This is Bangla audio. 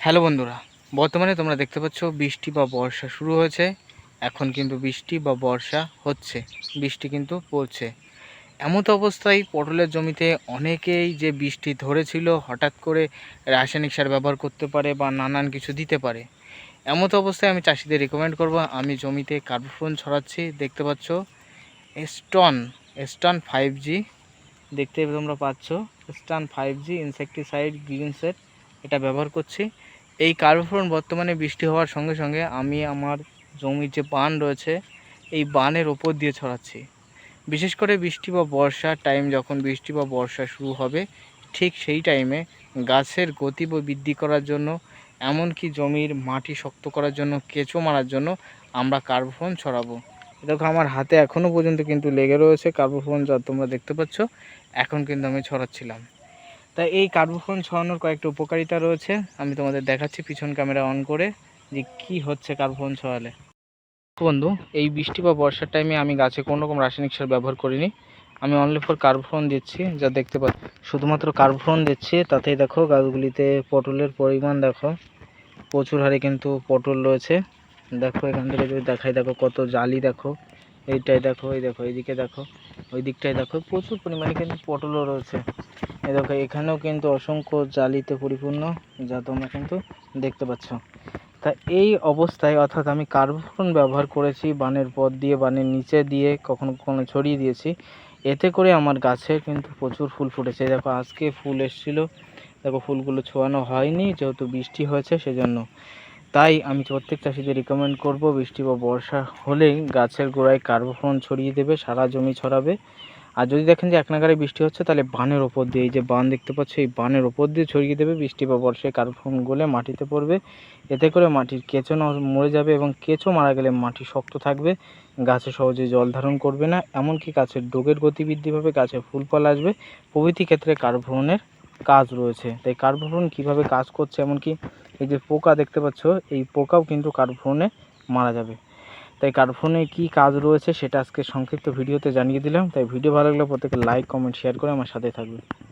হ্যালো বন্ধুরা, বর্তমানে তোমরা দেখতে পাচ্ছ বৃষ্টি বা বর্ষা শুরু হয়েছে। এখন কিন্তু বৃষ্টি বা বর্ষা হচ্ছে, বৃষ্টি কিন্তু পড়ছে। এমত অবস্থায় পটলের জমিতে অনেকেই যে বৃষ্টি ধরেছিল, হঠাৎ করে রাসায়নিক সার ব্যবহার করতে পারে বা নানান কিছু দিতে পারে। এমত অবস্থায় আমি চাষিদের রেকমেন্ড করব, আমি জমিতে কার্বোফোন ছড়াচ্ছি, দেখতে পাচ্ছ স্টন স্টন ফাইভ জি দেখতে তোমরা পাচ্ছ স্টান five G insecticide green set এটা ব্যবহার করছি। এই কার্বোফোন বর্তমানে বৃষ্টি হওয়ার সঙ্গে সঙ্গে আমি আমার জমির যে বান রয়েছে, এই বানের ওপর দিয়ে ছড়াচ্ছি। বিশেষ করে বৃষ্টি বা বর্ষার টাইম যখন বৃষ্টি বা বর্ষা শুরু হবে, ঠিক সেই টাইমে গাছের গতি বৃদ্ধি করার জন্য, এমনকি জমির মাটি শক্ত করার জন্য, কেঁচো মারার জন্য আমরা কার্বোফোন ছড়াবো। দেখো আমার হাতে এখনও পর্যন্ত কিন্তু লেগে রয়েছে কার্বোফোন যা তোমরা দেখতে পাচ্ছ। এখন কিন্তু আমি ছড়াচ্ছিলাম। তাই এই কার্বোফোন ছড়ানোর কয়েকটা উপকারিতা রয়েছে। আমি তোমাদের দেখাচ্ছি পিছন ক্যামেরা অন করে যে কি হচ্ছে কার্বোফোন ছড়ালে। বন্ধু, এই বৃষ্টি বা বর্ষার টাইমে আমি গাছে কোনো রকম রাসায়নিক সার ব্যবহার করিনি। আমি অনলি ফর কার্বোফোন দিচ্ছি, যা দেখতে পাচ্ছ শুধুমাত্র কার্বোফোন দিচ্ছি, তাতেই দেখো গাছগুলিতে পটলের পরিমাণ দেখো। প্রচুর হারে কিন্তু পটল রয়েছে। দেখো এখান থেকে যদি দেখাই, দেখো কত জালি দেখো। এইটাই দেখো, এই দেখো, এইদিকে দেখো, ওই দিকটায় দেখো। প্রচুর পরিমাণে কিন্তু পটলও রয়েছে। দেখো, এখানেও কিন্তু অসংখ্য জালিতে পরিপূর্ণ যা তোমরা কিন্তু দেখতে পাচ্ছ। তা এই অবস্থায় অর্থাৎ আমি কার্বন ব্যবহার করেছি, বানের পথ দিয়ে, বানের নিচে দিয়ে, কখনো কখনো ছড়িয়ে দিয়েছি। এতে করে আমার গাছে কিন্তু প্রচুর ফুল ফুটেছে। দেখো, আজকে ফুল এসেছিল। দেখো, ফুলগুলো ছোঁয়ানো হয়নি, যেহেতু বৃষ্টি হয়েছে সেজন্য। তাই আমি প্রত্যেক চাষিদের রিকমেন্ড করব বৃষ্টি বা বর্ষা হলেই গাছের গোড়ায় কার্বোফোন ছড়িয়ে দেবে, সারা জমি ছড়াবে। আর যদি দেখেন যে এক নাগারে বৃষ্টি হচ্ছে, তাহলে বানের ওপর দিয়ে, এই যে বান দেখতে পাচ্ছ, এই বানের ওপর দিয়ে ছড়িয়ে দেবে বৃষ্টি বা বর্ষায় কার্বোফোন গলে মাটিতে পড়বে। এতে করে মাটির কেঁচো মরে যাবে এবং কেঁচো মারা গেলে মাটি শক্ত থাকবে। গাছে সহজে জল ধারণ করবে না, এমনকি গাছের ডোগের গতিবৃদ্ধি পাবে গাছে ফুল ফল আসবে। প্রভৃতি ক্ষেত্রে কার্বোফোনের কাজ রয়েছে। তাই কার্বোফোন কীভাবে কাজ করছে, এমনকি এই যে পোকা দেখতে পাচ্ছ, এই পোকাও কিন্তু কার্বোফোনে মারা যাবে। তাই কার্বোফোনে কি কাজ রয়েছে সেটা আজকে সংক্ষিপ্ত ভিডিওতে জানিয়ে দিলাম। তাই ভিডিও ভালো লাগলে প্রত্যেকে লাইক কমেন্ট শেয়ার করে আমার সাথে থাকবে